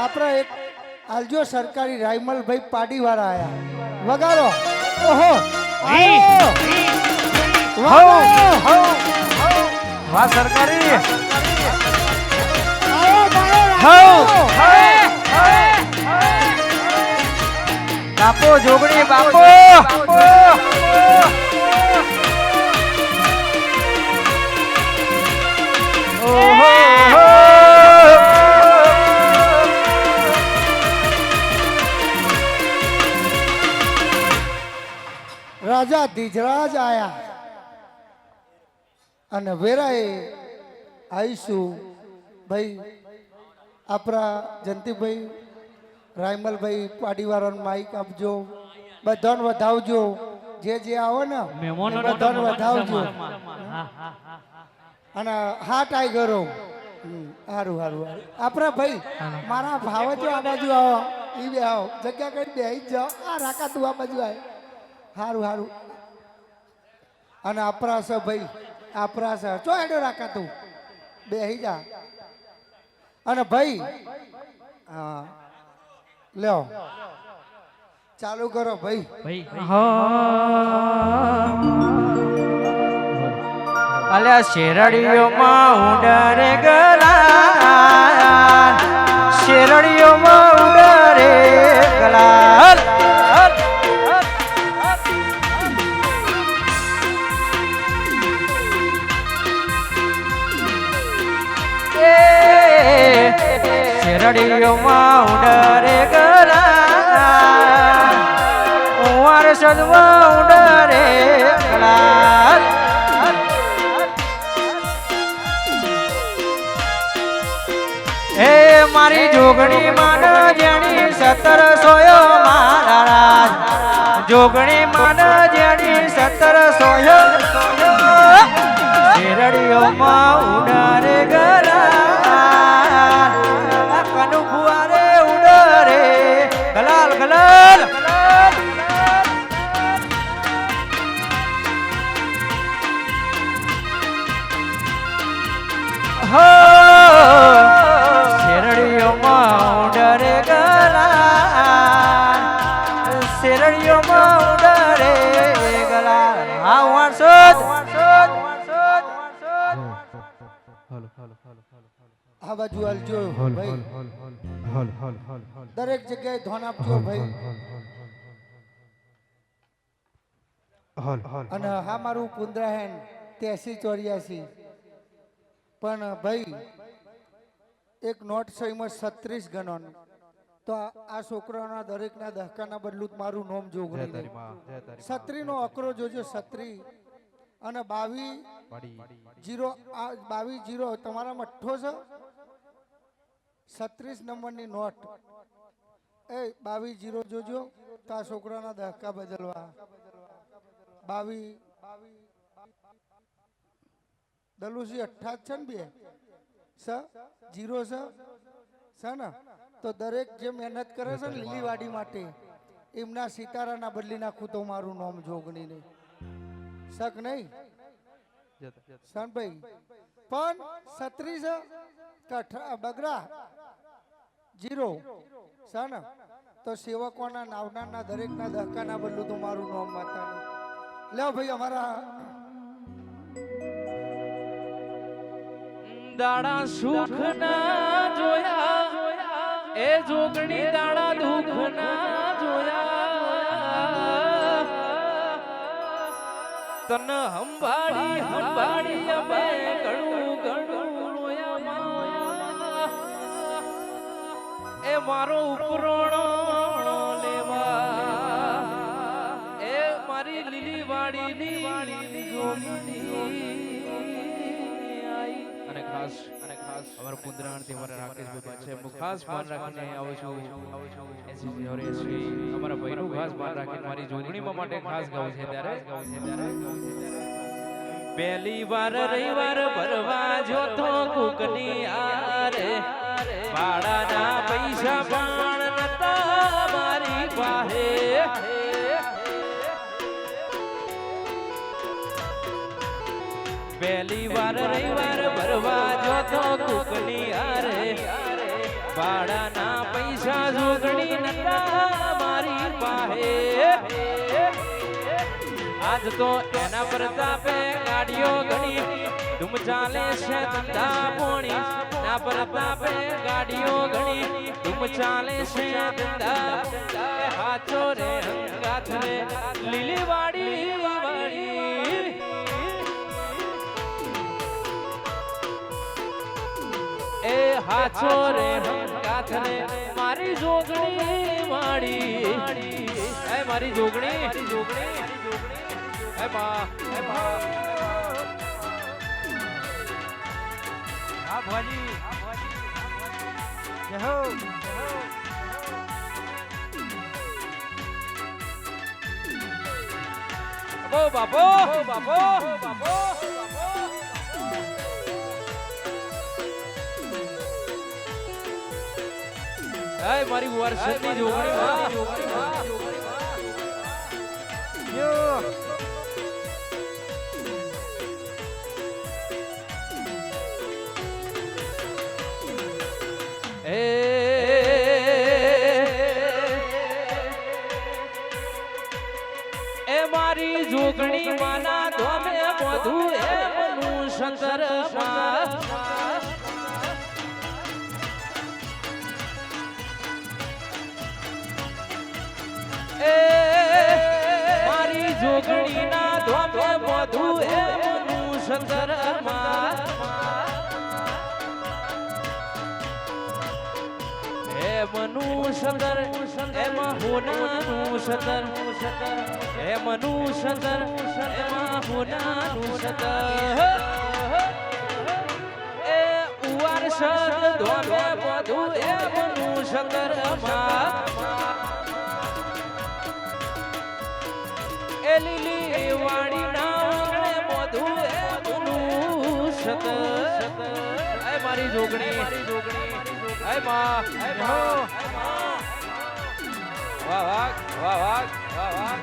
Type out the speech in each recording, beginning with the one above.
આપણા એક આલજો સરકારી રાયમલભાઈ પાડીવાળા આયા. વગાડો. ઓહો. આયો! વાહ સરકારી! બાપો જોગણી બાપો. ઓહો. રાજા ધીજરાજ આયા. અને વેરાએ આવીશું ભાઈ આપણા જયંતિભાઈ રાયમલભાઈ પાડીવાળાનું માઇક આપજો. બધાને વધાવજો. જે જે આવો ને બધાને વધાવજો. અને હા ટાઈગરો. સારું સારું આપણા ભાઈ મારા ભાવ જો આ બાજુ આવો. એ બે આવો. જગ્યા કરી બે જાઓ. આ રાકા તું આ બાજુ આવે સારું સારું અને આપણા છે ભાઈ આપણા છે ચો એડો રાખા તું. બે જા. અને ભાઈ હા. લ્યો. ચાલુ કરો ભાઈ. અલ્યા શેરડીઓમાં ઉડરે ગલા શેરડીઓમાં ઉડરે ગલાલ. શેરડીઓમાં ઉડરે ગલાલ કુંવર સદમાં ઉડરે હે મારી જોગણી માન જેણી સતર સોયો મારા જોગણી માન જેણી સતર સોયો શેરડીઓમાં ઉડારે ગલાલ હો શેરડીઓમાં ઉડરે ગલાલ શેરડીઓમાં ઉડરે ગલાલ હા વાણસોદ આ બાજુ હાલજો ભાઈ દરેક જગ્યાએ ધોન આપજો ભાઈ. અને હા મારું પુંદ્રાહેન ત્યાસી ચોર્યાસી. પણ ભાઈ એક નોટ સહીમાં છત્રીસ ગણવાનું તો આ- છોકરાના દરેકના દહકાના બદલું મારું નોમ જોગણી છત્રી નો અકરો જોજો છત્રી. અને બાવી જીરો આ બાવીસ જીરો તમારામાં અઠ્ઠો છે? છત્રીસ નંબરની નોટ. એ બાવીસ જીરો જોજો તો આ છોકરાના દહકા બદલવા. બાવી દલુસી અઠ્ઠાત છે ને બે? સ? જીરો છે સ ને? તો દરેક જે મહેનત કરે છે ને લીલીવાડી માટે, એમના સિતારાના બદલી નાખું તો મારું નામ જોગણી નહીં. શક નહીં? સનભાઈ પણ છત્રીસ બગડા જીરો? છે ને? તો સેવકોના નાવનારના દરેકના દહકાના બદલું તો મારું નામ માતા લ્યો ભાઈ અમારા દાડા સુખ ના જોયા. એ જોગણી દાડા દુઃખ ના જોયા. તન હંભાળી હંભાળી અમે ઘણું ઘણું એ મારો ઉપરોણો લેવા. એ મારી લીલી વાડીની જોગણી ખાસ અને ખાસ અમારા પુંદરાણ અમારા રાકેશભાઈ બા છે. એમનું ખાસ માન રાખીને આવું છું. અમારા ભાઈનું ખાસ માન રાખીને મારી જોગણીમાં માટે ખાસ ગાઉં છે ત્યારે? પહેલી વાર રવિવાર ભરવા જો તો કુકની આરે. ભાડાના પૈસા પણ નતા મારી પાસે. પહેલી વાર રવિવાર ભરવા જો તો કુકની આરે ભાડાના પૈસા જોગણી નતા મારી પાસે આજ તો એના પ્રતાપે ગાડીઓ ઘણી ધૂમ ચાલે છે ધંધા પોણી ના પ્રતાપે ગાડીઓ ઘણી ધૂમ ચાલે છે ધંધા એ હાચો રે હંગાથ રે લીલી વાડી વાડી એ હાચો રે હંગાથ રે મારી જોગણી વાડી એ મારી જોગણી મારી જોગણી. એ બા એ બા. હા ભુવાજી જય હો. બાપો બાપો બાપો બાપો. એ મારી વર્ષની જોગણી યો એ મારી જોગણી માના ધોમે બધું એ મનુ શંકર એ મારી જોગણી ના ધોમે બધું એ મનુ શંકર હે મનુ શંકર, એમાં હોનાનું શંકર. હે મનુ શંકર, એમાં હોનાનું શંકર. એ ઉવાર શબ્દ ધોમે બધું એ શંકર એ લીલી વાણી ના બધું એ મનુ શંકર એ મારી જોગણી. મારી જોગણી એ માં. એ માં. વાહ વાહ વાહ વાહ વાહ વાહ.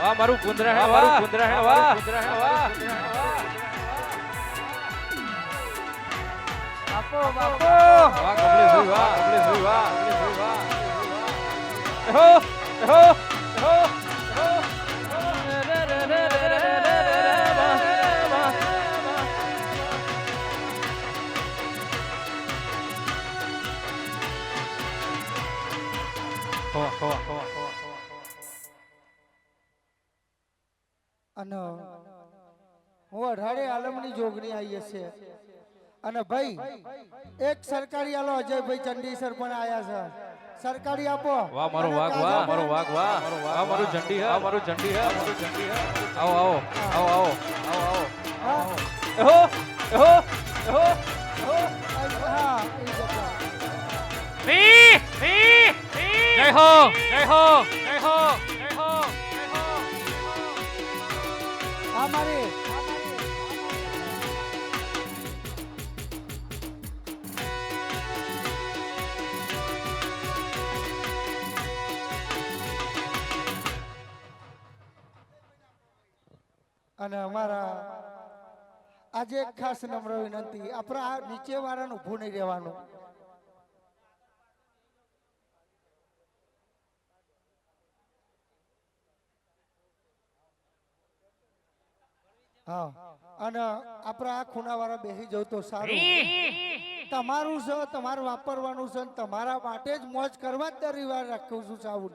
વાહ મારું કુંદરા હે મારું કુંદરા હે વાહ. કુંદરા હે વાહ બાપો બાપો. વાહ કમલેશ ભાઈ વાહ કમલેશ ભાઈ વાહ કમલેશ ભાઈ વાહ. હો હો. અને હું અઢારે આલમની જોગણી આવી હશે. અને ભાઈ એક સરકારી આલો અજયભાઈ ચંડીસર પણ આવ્યા છે. સરકારી આપો. વાહ મારો વાઘ વાહ મારો વાઘ વાહ. વાહ મારું ઝંડી હે મારું ઝંડી હા મારું ઝંડી હે. આવો આવો આવો આવો. આવો આવો હા, એહો એહો એહો. એહો હા, ઈ જગ્યા. વી વી. જય હો જય હો જય હો. હા અને અમારા આજે એક ખાસ નમ્ર વિનંતી આપણે નીચે વાળાનું ભૂ નહીં રહેવાનું. હા. અને આપણે આ ખૂણાવાળા બેસી જવું તો સારું. તમારું છે તમારે વાપરવાનું છે તમારા માટે જ મોજ કરવા જ દર રવિવાર રાખું છું સાબુ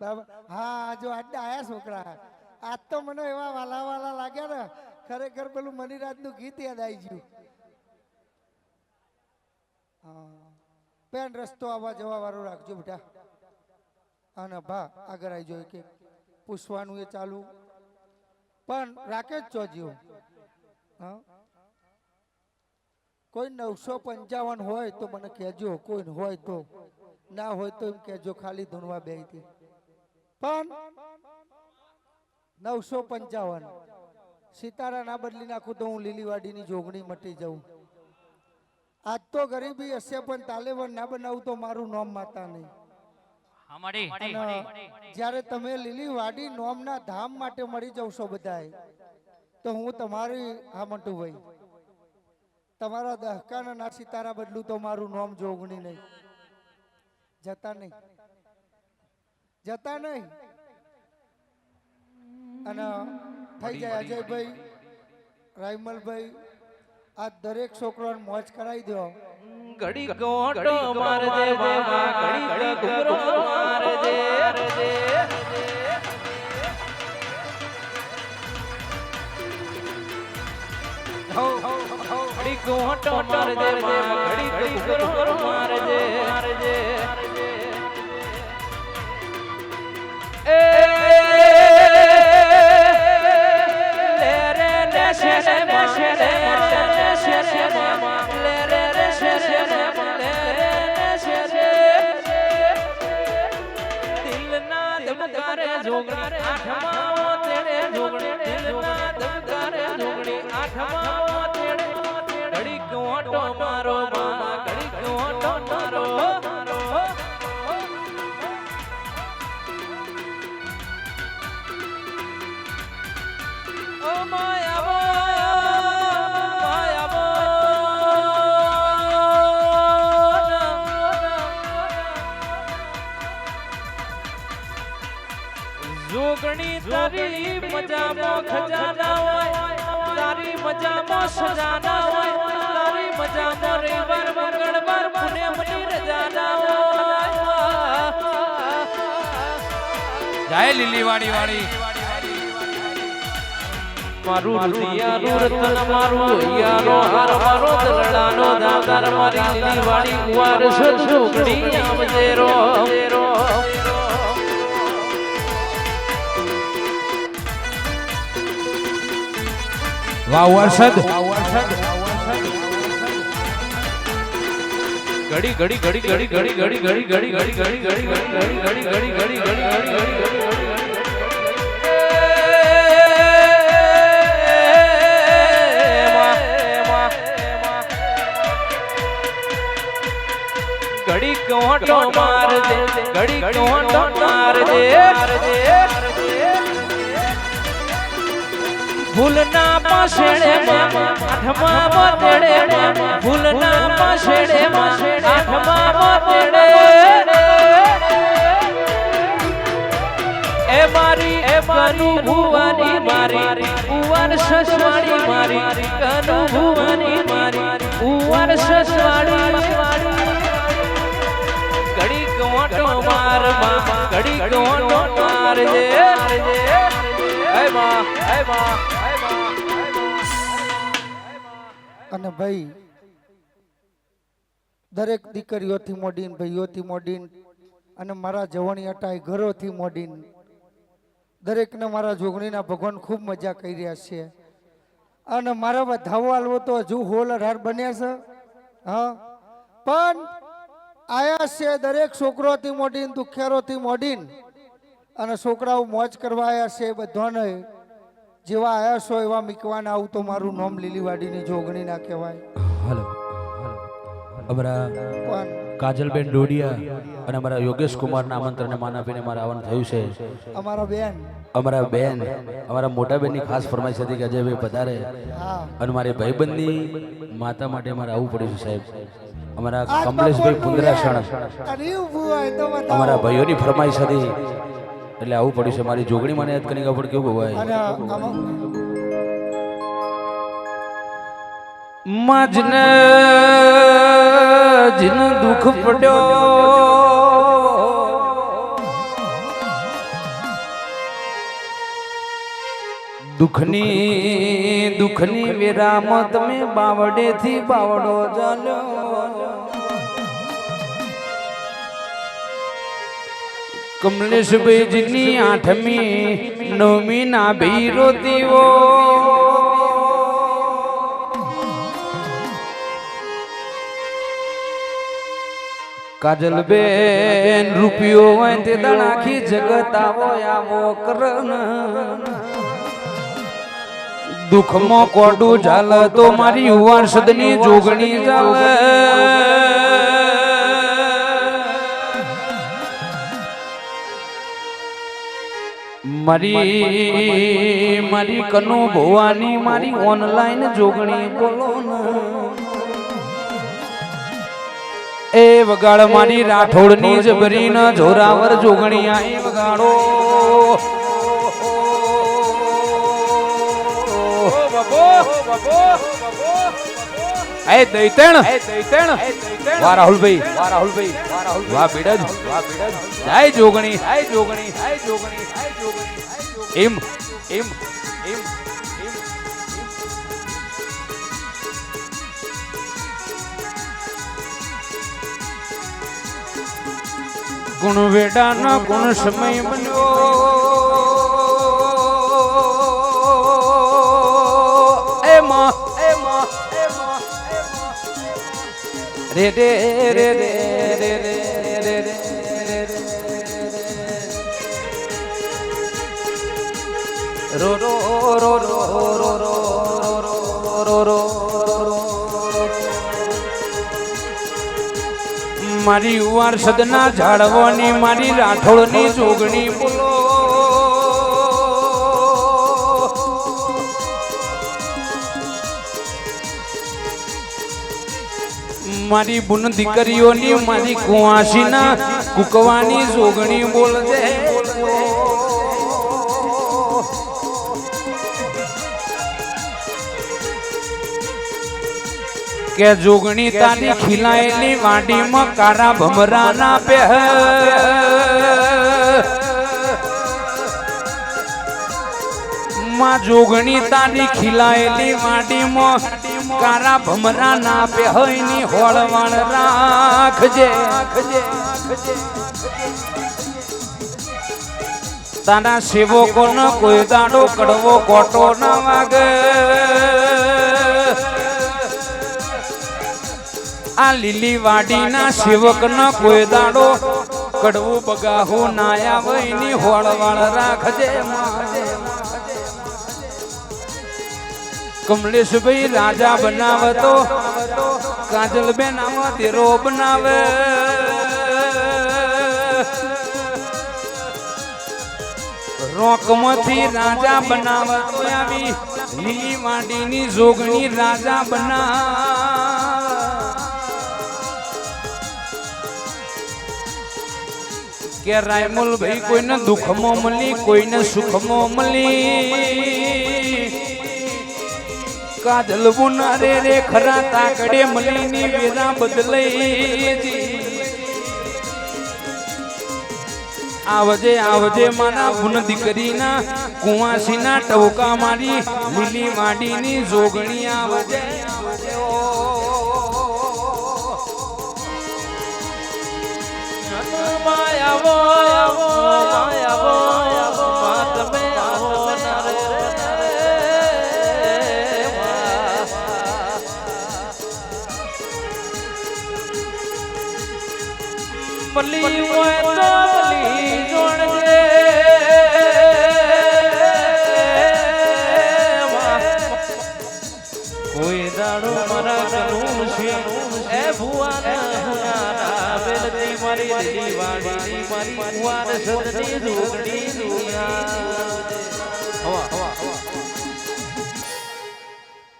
બરાબર? હા જો આજે આયા છોકરા. આજ તો મને એવા વાલા વાલા લાગ્યા ને ખરેખર પેલું મનીરાજનું ગીત યાદ આવી ગયું. પેન રસ્તો આવવા જવા વાળો રાખજો બેટા. અને ભા આગળ આવી જોઈએ કે પૂછવાનું એ ચાલુ. પણ રાકેશ ચોજીઓ કોઈ નવસો પંચાવન હોય તો મને કહેજો, કોઈ હોય તો. ના હોય તો એમ કહેજો, ખાલી ધૂણવા બે પણ નવસો પંચાવન. સિતારા ના બદલી નાખું તો હું લીલીવાડીની જોગણી મટી જાઉં. આજ તો ગરીબી હશે પણ તાલેવન ના બનાવું તો મારું નામ માતા નહીં. જ્યારે તમે લીલી વાડી નોમના ધામ માટે મળી જશો બધા તો હું તમારી હા મંટુભાઈ તમારા દહકાના ના સિતારા બદલું તો મારું નોમ જોગણી નહીં. જતા નહીં. જતા નહીં. અને થઈ જાય અજયભાઈ રાયમલભાઈ આ દરેક છોકરાને મોજ કરાવી દો ઘડી ગોટો માર દે દેવા ઘડી ઘડી ઘૂરો માર દે ઘડી ગોટો માર દે દેવા ઘડી ઘડી ઘૂરો માર દે જોગણી તારી મજામાં ખજાના હોય તારી મજામાં સજાના હોય તારી મજામાં રવિવાર મંગળવાર પુણ્યમની રજાના હોય. જાય લીલીવાડી વાળી. મારું રુધિયાનું રતન મારું હૈયાનો હાર મારો દરડાનો દાદાર મારી લીલી વાળી કુંવાર સદ જોગણી આવજે રો વાવ વરસાદ ઘડી ઘડી ઘડી ઘડી ઘડી ઘડી ઘડી ઘડી ઘડી ઘડી ઘડી ઘડી ઘડી ઘડી ઘડી ઘડી ઘડી ઘડી ઘડી કોટો માર દે ઘડી કોટો માર દે ભૂલના પાછળે આઠમા મોતેડે ભૂલના પાછળે આઠમા મોતેડે એ મારી એ કનુ ભુવાની મારી ઉવર સસવાડી મારી, કનુ ભુવાની મારી ઉવર સસવાડી ઘડી ગોટો મારમાં ઘડી ગોટો માર જે હે માં હે માં. અને ભાઈ, દરેક દીકરીઓથી મોડીન, ભાઈઓથી મોડીન અને મારા જવણી અટાઈ ઘરોથી મોડીન, દરેકને મારા જોગણીના ભગવાન ખૂબ મજા કરી રહ્યા છે. અને મારા ધાવો આલવો તો હજુ હોલ અઢાર બન્યા છે. હા. પણ આયા છે દરેક છોકરોથી મોડીન, દુખિયારોથી મોડીન અને છોકરાઓ મોજ કરવા આવ્યા છે બધાને જેવા આયા છો એવા મીકવાના આવું તો મારું નામ લીલીવાડીની જોગણી ના કહેવાય. હલો અમારા કાજલબેન ડોડિયા અને અમારા યોગેશ કુમારના આમંત્રણને માન આપીને મારા આવવાનું થયું છે. અમારા બેન. અમારા બેન અમારા મોટા બેનની ખાસ ફરમાઈશ હતી કે અજયભાઈ પધારે અને મારી ભાઈબંધની માતા માટે મારે આવવું પડ્યું છે સાહેબ. અમારા કમલેશભાઈ પુંદરાસણ. અમારા ભાઈઓની ફરમાઈશ હતી એટલે આવું પડ્યું છે. મારી જોગણી મને યાદ કરીને ખબર કેવું આમાં મજને જીન દુઃખ પડ્યો. દુઃખની દુઃખની વિરામ તમે બાવડેથી બાવડો ચાલ્યો કમલેશભાઈજીની આઠમી નવમી ના ભીરો દીવો. કાજલબેન રૂપિયો હોય તે દણ આખી જગત આવો આવો કરન દુઃખમાં કોડું ચાલ તો મારી યુવાન સદની જોગણી ચાલે મારી મારી કનુ ભવાની, મારી ઓનલાઈન જોગણી બોલો એ વગાડ મારી રાઠોડની જબરી ન જોરાવર જોગણી આ એ વગાડો. બબો બબો. એ દૈતણ. વાહ રાહુલભાઈ. વાહ રાહુલભાઈ. વાહ રાહુલ વાહ બીડજ. વાહ બીડજ. જય જોગણી. જય જોગણી. જય જોગણી. જય જોગણી. એમ. એમ. એમ. ગુણ વેડાનો ગુણ સમય બન્યો રે રે રે રે રે રે રે રો રો રો રો રો રો રો રો મારી ઉવાર સદના ઝાડવાની, મારી રાઠોડની, જોગણી મારી બુન દીકરીઓની મારી કુવાસીના કુકવાની જોગણી બોલજે. કે જોગણી તારી ખીલાયેલી વાડીમાં કારા ભમરાના પહે. માં જોગણી તારી ખીલાયેલી વાડીમાં કારા ભમરા ના પહેયની હોળવણ રાખજે. તારા સેવકો નો કોઈ દાડો કડવો કોટો ના વાગે. આ લીલી વાડીના સેવક નો કોઈ દાડો કડવું બગાહું નાયા વયની હોળવણ રાખજે કમલેશભાઈ રાજા બનાવતો, કાજલબેન આમાં તેરો બનાવે. રોકમાંથી રાજા બનાવે તો આવી, લીલી માટીની જોગણી રાજા બના. કે રાયમુલ ભાઈ કોઈને દુઃખમાં મળી, કોઈને સુખમાં મળી. કાજલ ના રે રે ખરા તાકડે મલીની વેરા બદલાઈ આવજે આવજે મારા ભૂન દીકરીના કુવાસીના ટવકા મારી લીલી માડીની જોગણી આવજે. માયાવો માયાવો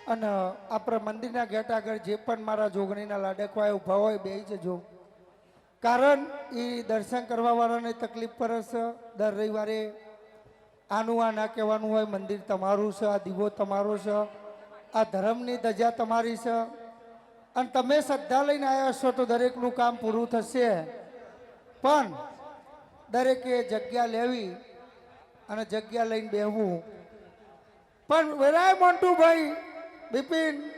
અને આપણા મંદિરના ગેટ આગળ જે પણ મારા જોગણીના લાડકવાય ઊભા હોય બે જજો. કારણ એ દર્શન કરવા વાળાને તકલીફ પડે છે. દર રવિવારે આનું આ ના કહેવાનું હોય, મંદિર તમારું છે, આ દીવો તમારો છે, આ ધર્મની ધજા તમારી છે. અને તમે શ્રદ્ધા લઈને આવ્યા છો તો દરેકનું કામ પૂરું થશે. પણ દરેકે જગ્યા લેવી અને જગ્યા લઈને બેહવું. પણ વેરાય મોન્ટુભાઈ, બિપિન,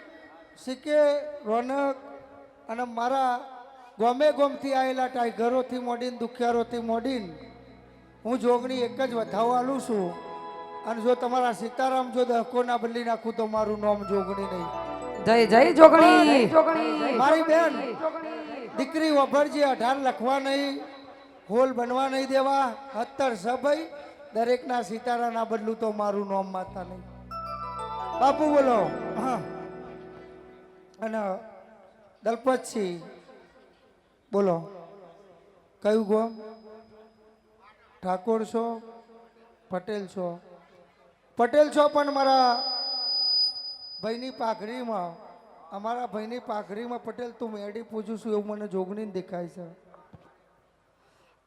સિકે, રોનક અને મારા ગોમે ગોમથી આવેલા ટાઈગરોથી મોડીને દુખિયારોથી મોડીને હું જોગણી એક જ વધાવવાનું છું. અને જો તમારા સીતારામ જો દહકો ના બદલી નાખું તો મારું નામ જોગણી નહીં. જય જય જોગણી. મારી બેન દીકરી વભરજી અઢાર લખવા નહીં હોલ બનવા નહીં દેવા સત્તર સભાઈ દરેકના સિતારા ના બદલું તો મારું નામ માતા નહીં. બાપુ બોલો. હા અને દલપતસિંહ બોલો. કયું કહો ઠાકોર છો? પટેલ છો? પટેલ છો પણ મારા ભાઈની પાઘડીમાં, અમારા ભાઈની પાઘડીમાં પટેલ તું મેડી પૂછું છું એવું મને જોગણી દેખાય છે.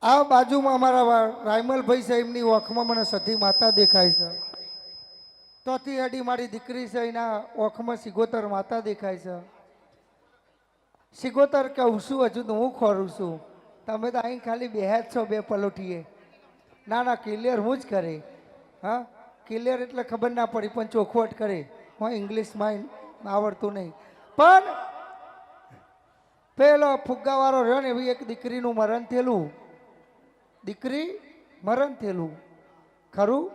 આ બાજુમાં અમારા રાયમલભાઈ સાહેબની ઓખમાં મને સધી માતા દેખાય છે. તોથી અડી મારી દીકરી છે એના ઓખમાં સિગોતર માતા દેખાય છે. સિગોતર કહું છું હજુ તો હું ખોરું છું? તમે તો અહીં ખાલી બે જ છો બે પલોઠીએ ના ના ક્લિયર હું જ કરે. હા? ક્લિયર એટલે ખબર ના પડી, પણ ચોખવટ કરે. હું ઇંગ્લિશમાં આવડતું નહીં. પણ પેલો ફુગ્ગાવાળો રહ્યો ને એવી એક દીકરીનું મરણ થયેલું. દીકરી મરણ થયેલું. ખરું?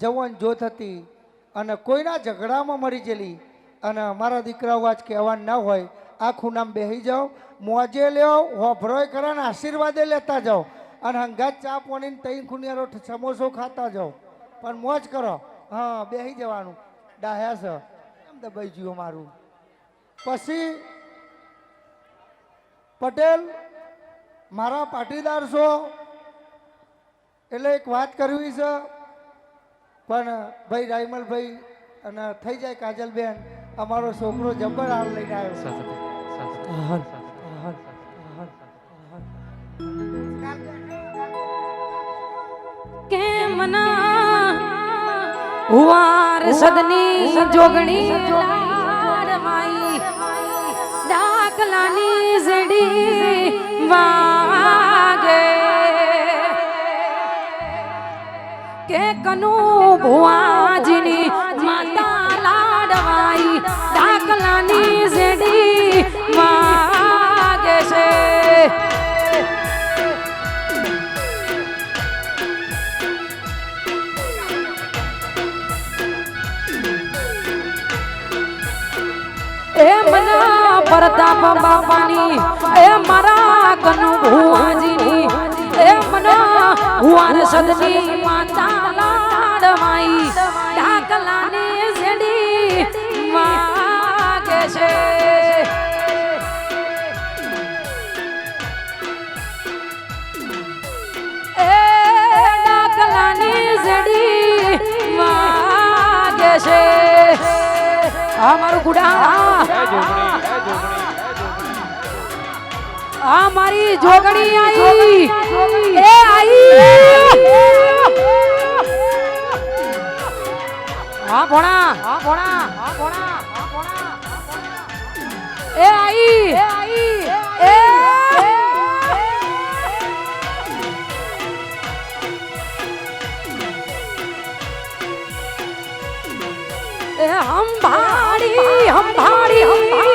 જવાન જોત હતી. અને કોઈના ઝઘડામાં મરી ગયેલી. અને અમારા દીકરાઓ આજ કહેવાનું ના હોય આખું નામ બેસી જાઓ, મોજે લ્યો હોભરોય કરે ને આશીર્વાદે લેતા જાઓ અને હંગાત ચા પાણીને તઈ ખૂનિયારો સમોસો ખાતા જાઓ. પણ મોજ કરો. હા બેસી જવાનું. ડાહ્યા છે. એમ દબાઈ ગયું મારું પછી પટેલ મારા પાટીદાર છો. એટલે એક વાત કરવી છે. પણ ભાઈ રાયમલભાઈ અને થઈ જાય કાજલબેન, અમારો છોકરો જબ્બર હાલ લઈને આવ્યો. કે મના હુવાર સદની જોગણી લાડમાઈ ડાકલાની જડી વાગે. કે કનુ ભુવાજીની માતા લાડવાઈ ડાકલાની ઝડી પ્રતાપ બાપાની એ મારા કનુ ભુવાજીની એ મના હુવાન સદની માતા લાડમાઈ ઢાકલાની ઝેડી માગે છે એ આ મારું ગુડા આ મારી જોગણી આઈ. એ આઈ. હા ભોણા. હા ભોણા. હા ભોણા. હા ભોણા. એ આઈ. એ આઈ. એ એ ભાડી હમ હંભાળી.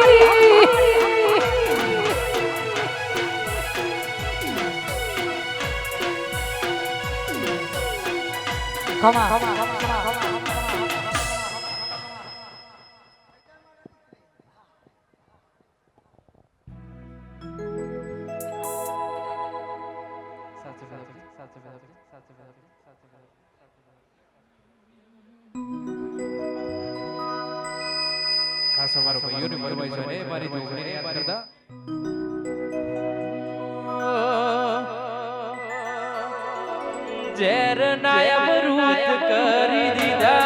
ખમા ખાસ અમારો ભાઈઓની ફરમાઈશ છે ને, મારી જોગણીને યાદ કરતા ઝેર ના અમૃત કરી દીધા.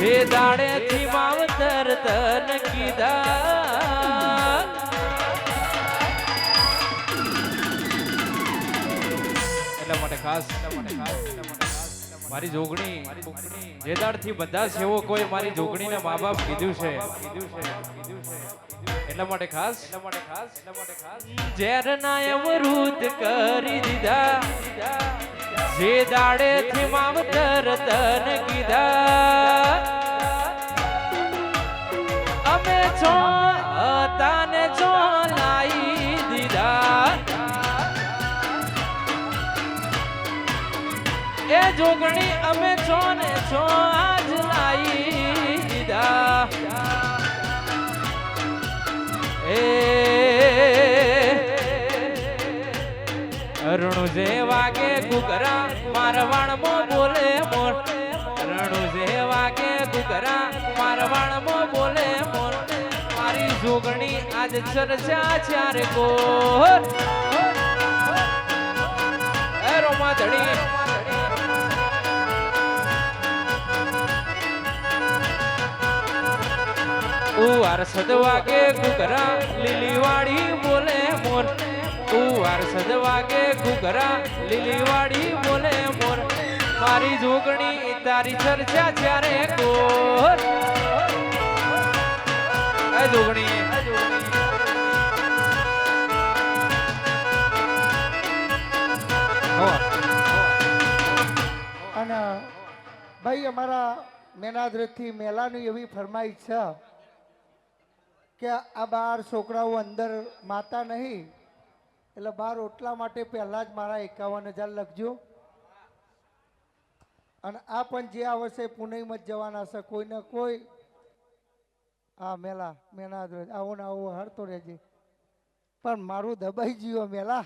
જે દાડે થી માવતર તન કીધા. એટલા માટે ખાસ મારી જોગણી જે દાડથી બધા સેવકોએ મારી જોગણીને મા બાપ કીધું છે. એટલા માટે ખાસ? ઝેર ના અમૃત કરી દીધા જે દાડે થી માવતર તન કીધા અમે છો તાને છો લાઈ દીધા. એ જોગણી અમે છો ને છો રણુ જે વાગે ગુગરા મારવાણ મો બોલે મોર. રણુ જે વાગે ગુગરા મારવાણ મો બોલે મોર. મારી જોગણી આજ ચર્ચા ચાર કોર. રોમા ધડી ઉવાર સદવાગે ઘુઘરા લીલી વાડી બોલે મોર. ઉવાર સદવાગે ઘુઘરા લીલીવાડી બોલે મોર. મારી જોગણી તારી ચર્ચા જ્યારે કોર? જોગણી અને ભાઈ, અમારા મેનાદ્રથી મેલાની એવી ફરમાઈશ છે કે આ બાર છોકરાઓ અંદર માતા નહીં, એટલે બાર ઓટલા માટે પહેલાં જ મારા એકાવન હજાર લખજો. અને આ પણ જે આવશે પુણેમાં જ જવાના છે કોઈને કોઈ. હા મેલા, મેના આવો ને આવો, હરતો રહેજે. પણ મારું દબાઈ ગયો મેલા.